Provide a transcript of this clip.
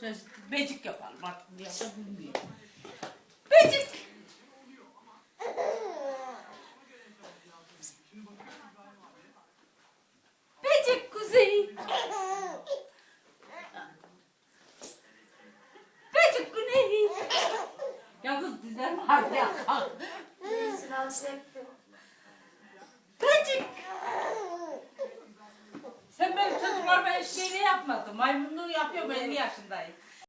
Ses becik yapar bak yapabiliyor. Becik. Becik kuzey. Becik güney. Yalnız dizem var ya. Sınav çektim. Becik. Yapmadın. Maymunluğu yapıyorum 50 yaşındayım.